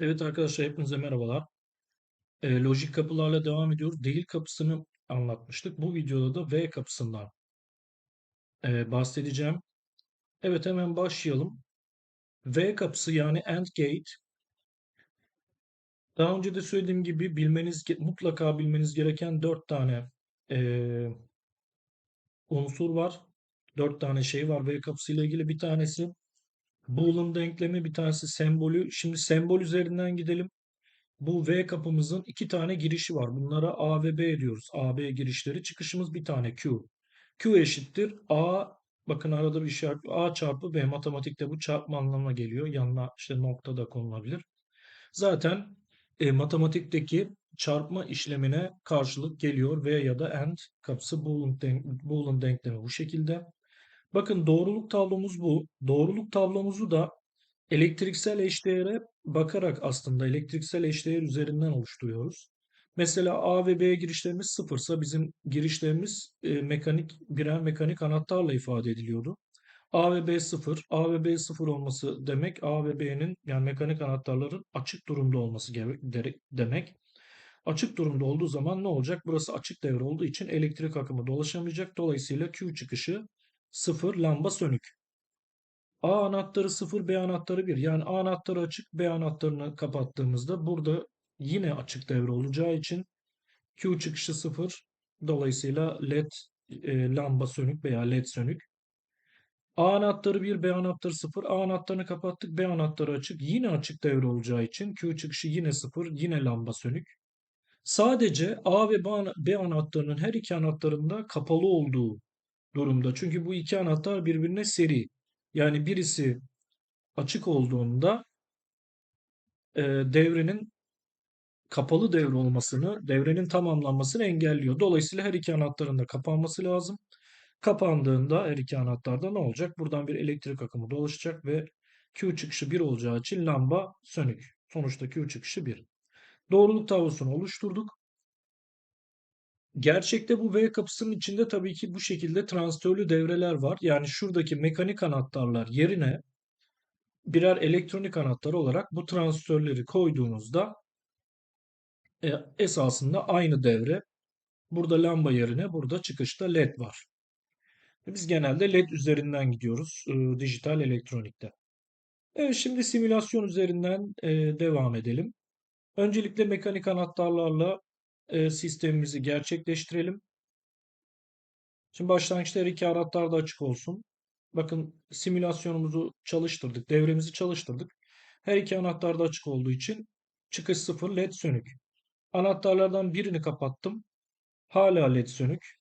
Evet arkadaşlar hepinize merhabalar. Ee, lojik kapılarla devam ediyoruz. Değil kapısını anlatmıştık. Bu videoda da V kapısından e, bahsedeceğim. Evet hemen başlayalım. V kapısı yani AND gate. Daha önce de söylediğim gibi bilmeniz mutlaka bilmeniz gereken dört tane e, unsur var. Dört tane şey var V kapısı ile ilgili. Bir tanesi Boolean denklemi, bir tanesi sembolü. Şimdi sembol üzerinden gidelim. Bu V kapımızın iki tane girişi var. Bunlara A ve B diyoruz. A, B girişleri. Çıkışımız bir tane Q. Q eşittir A. Bakın arada bir işaret. A çarpı B. Matematikte bu çarpma anlamına geliyor. Yanına işte nokta da konulabilir. Zaten e, matematikteki çarpma işlemine karşılık geliyor. V ya da AND kapısı Boolean, denk, Boolean denklemi bu şekilde. Bakın doğruluk tablomuz bu. Doğruluk tablomuzu da Elektriksel eşdeğere bakarak aslında elektriksel eşdeğer üzerinden oluşturuyoruz. Mesela A ve B girişlerimiz sıfırsa bizim girişlerimiz e, mekanik birer mekanik anahtarla ifade ediliyordu. A ve B sıfır. A ve B sıfır olması demek A ve B'nin yani mekanik anahtarların açık durumda olması demek. Açık durumda olduğu zaman ne olacak? Burası açık devre olduğu için elektrik akımı dolaşamayacak. Dolayısıyla Q çıkışı sıfır lamba sönük. A anahtarı 0, B anahtarı 1. Yani A anahtarı açık, B anahtarını kapattığımızda burada yine açık devre olacağı için Q çıkışı 0. Dolayısıyla LED e, lamba sönük veya LED sönük. A anahtarı 1, B anahtarı 0. A anahtarını kapattık, B anahtarı açık. Yine açık devre olacağı için Q çıkışı yine 0, yine lamba sönük. Sadece A ve B anahtarının her iki anahtarında kapalı olduğu durumda. Çünkü bu iki anahtar birbirine seri. Yani birisi açık olduğunda e, devrenin kapalı devre olmasını, devrenin tamamlanmasını engelliyor. Dolayısıyla her iki anahtarın da kapanması lazım. Kapandığında her iki anahtarda ne olacak? Buradan bir elektrik akımı dolaşacak ve Q çıkışı 1 olacağı için lamba sönük. Sonuçta Q çıkışı 1. Doğruluk tablosunu oluşturduk. Gerçekte bu V kapısının içinde tabii ki bu şekilde transistörlü devreler var. Yani şuradaki mekanik anahtarlar yerine birer elektronik anahtar olarak bu transistörleri koyduğunuzda e, esasında aynı devre. Burada lamba yerine burada çıkışta LED var. Biz genelde LED üzerinden gidiyoruz e, dijital elektronikte. Evet şimdi simülasyon üzerinden e, devam edelim. Öncelikle mekanik anahtarlarla e, sistemimizi gerçekleştirelim. Şimdi başlangıçta her iki anahtar da açık olsun. Bakın simülasyonumuzu çalıştırdık, devremizi çalıştırdık. Her iki anahtar da açık olduğu için çıkış sıfır led sönük. Anahtarlardan birini kapattım. Hala led sönük.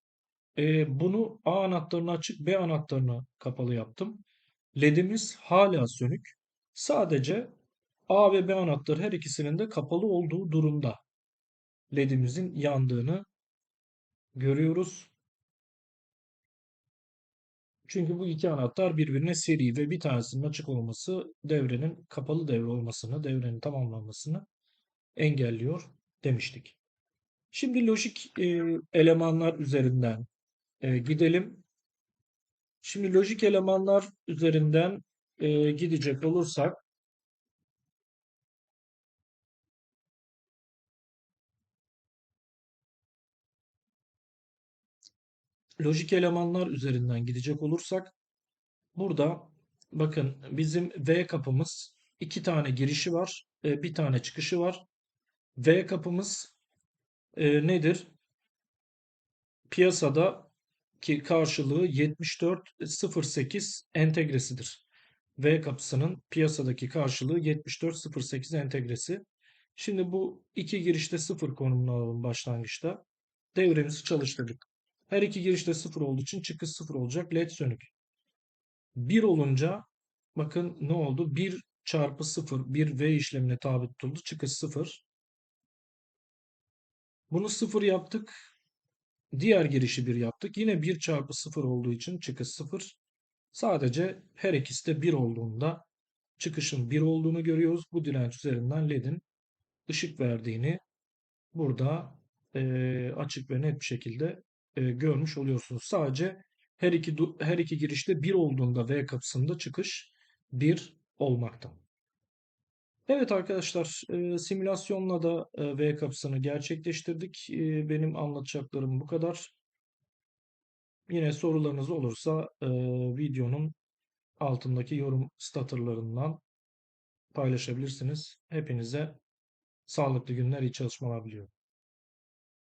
E, bunu A anahtarını açık, B anahtarını kapalı yaptım. LED'imiz hala sönük. Sadece A ve B anahtarı her ikisinin de kapalı olduğu durumda LED'imizin yandığını görüyoruz. Çünkü bu iki anahtar birbirine seri ve bir tanesinin açık olması devrenin kapalı devre olmasını, devrenin tamamlanmasını engelliyor demiştik. Şimdi lojik e, elemanlar üzerinden e, gidelim. Şimdi lojik elemanlar üzerinden e, gidecek olursak lojik elemanlar üzerinden gidecek olursak burada bakın bizim V kapımız iki tane girişi var, e, bir tane çıkışı var. V kapımız e, nedir? Piyasada ki karşılığı 7408 entegresidir. V kapısının piyasadaki karşılığı 7408 entegresi. Şimdi bu iki girişte sıfır konumunu alalım başlangıçta. Devremizi çalıştırdık. Her iki girişte sıfır olduğu için çıkış sıfır olacak. LED sönük. 1 olunca bakın ne oldu? 1 çarpı 0 bir V işlemine tabi tutuldu. Çıkış 0. Bunu 0 yaptık. Diğer girişi 1 yaptık. Yine 1 çarpı 0 olduğu için çıkış 0. Sadece her ikisi de 1 olduğunda çıkışın 1 olduğunu görüyoruz. Bu direnç üzerinden LED'in ışık verdiğini burada e, açık ve net bir şekilde e, görmüş oluyorsunuz. Sadece her iki her iki girişte 1 olduğunda V kapısında çıkış 1 olmakta. Evet arkadaşlar, e, simülasyonla da e, V kapısını gerçekleştirdik. E, benim anlatacaklarım bu kadar. Yine sorularınız olursa e, videonun altındaki yorum satırlarından paylaşabilirsiniz. Hepinize sağlıklı günler, iyi çalışmalar diliyorum.